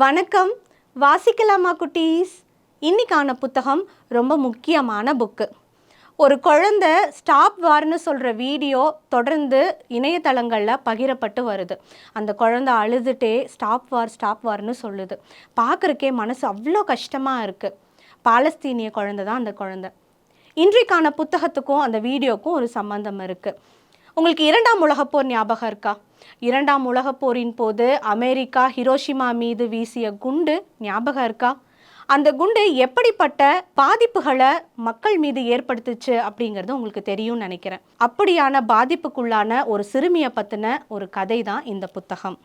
வணக்கம். வாசிக்கலாமா குட்டீஸ்? இன்றைக்கான புத்தகம் ரொம்ப முக்கியமான புக்கு. ஒரு குழந்த ஸ்டாப் வார்னு சொல்கிற வீடியோ தொடர்ந்து இணையதளங்களில் பகிரப்பட்டு வருது. அந்த குழந்த அழுதுகிட்டே ஸ்டாப் வார் ஸ்டாப் வார்னு சொல்லுது. பார்க்குறக்கே மனசு அவ்வளோ கஷ்டமாக இருக்குது பாலஸ்தீனிய குழந்த தான் அந்த குழந்த. இன்றைக்கான புத்தகத்துக்கும் அந்த வீடியோக்கும் ஒரு சம்மந்தம் இருக்குது உங்களுக்கு இரண்டாம் உலகப் போர் ஞாபகம் இருக்கா? இரண்டாம் உலகப் போரின் போது அமெரிக்கா ஹிரோஷிமா மீது வீசிய குண்டு ஞாபகம் இருக்கா? அந்த குண்டு எப்படிப்பட்ட பாதிப்புகளை மக்கள் மீது ஏற்படுத்துச்சு அப்படிங்கிறது உங்களுக்கு தெரியும்னு நினைக்கிறேன். அப்படியான பாதிப்புக்குள்ளான ஒரு சிறுமியை பற்றின ஒரு கதை தான் இந்த புத்தகம்.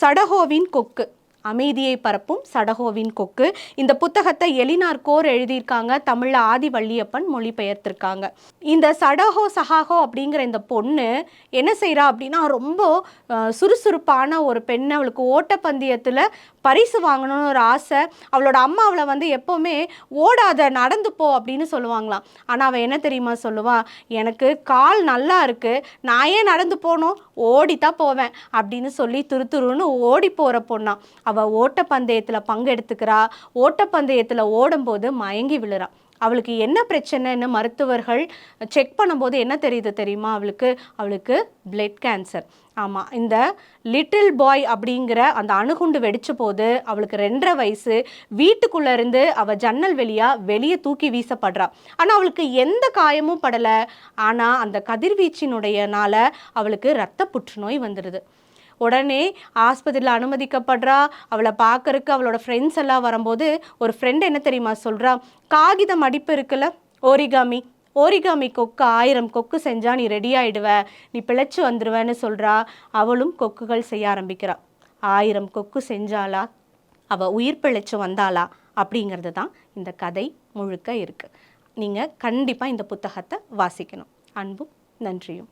சடகோவின் கொக்கு. அமைதியை பரப்பும் சடகோவின் கொக்கு. இந்த புத்தகத்தை எலினார் கோர் எழுதியிருக்காங்க. தமிழில் ஆதி வள்ளியப்பன் மொழிபெயர்த்திருக்காங்க. இந்த சடகோ சஹாகோ அப்படிங்கிற இந்த பொண்ணு என்ன செய்கிறா அப்படின்னா ரொம்ப சுறுசுறுப்பான ஒரு பெண் அவளுக்கு ஓட்டப்பந்தயத்தில் பரிசு வாங்கணும்னு ஒரு ஆசை. அவளோட அம்மா அவளை வந்து எப்போவுமே ஓடாத நடந்து போ அப்படின்னு சொல்லுவாங்களாம். ஆனால் அவள் என்ன தெரியுமா சொல்லுவா? எனக்கு கால் நல்லா இருக்குது நான் ஏன் நடந்து போகணும் ஓடித்தான் போவேன் அப்படின்னு சொல்லி துரு துருன்னு ஓடி போகிற பொண்ணா அவள் ஓட்டப்பந்தயத்தில் பங்கெடுத்துக்கிறா. ஓட்டப்பந்தயத்தில் ஓடும்போது மயங்கி விழுறா. அவளுக்கு என்ன பிரச்சனைன்னு மருத்துவர்கள் செக் பண்ணும்போது என்ன தெரியுது தெரியுமா அவளுக்கு? அவளுக்கு பிளட் கேன்சர் ஆமாம் இந்த லிட்டில் பாய் அப்படிங்கிற அந்த அணுகுண்டு வெடிச்ச போது அவளுக்கு ரெண்டரை வயசு. வீட்டுக்குள்ளே இருந்து அவள் ஜன்னல் வெளியாக வெளியே தூக்கி வீசப்படுறா. ஆனால் அவளுக்கு எந்த காயமும் படலை. ஆனால் அந்த கதிர்வீச்சினுடையனால அவளுக்கு இரத்த புற்றுநோய் வந்துடுது. உடனே ஆஸ்பத்திரியில் அனுமதிக்கப்படுறா. அவளை பார்க்கறக்கு அவளோட ஃப்ரெண்ட்ஸ் எல்லாம் வரும்போது ஒரு ஃப்ரெண்ட் என்ன தெரியுமா சொல்கிறா காகிதம் அடிப்பு இருக்குல்ல? ஓரிகாமி ஓரிகாமி கொக்கு ஆயிரம் கொக்கு செஞ்சால் நீ ரெடி ஆகிடுவ நீ பிழைச்சி வந்துடுவேன்னு சொல்கிறா அவளும் கொக்குகள் செய்ய ஆரம்பிக்கிறாள் ஆயிரம் கொக்கு செஞ்சாளா? அவள் உயிர் பிழைச்சு வந்தாளா? அப்படிங்கிறது தான் இந்த கதை முழுக்க இருக்குது நீங்கள் கண்டிப்பாக இந்த புத்தகத்தை வாசிக்கணும். அன்பும் நன்றியும்.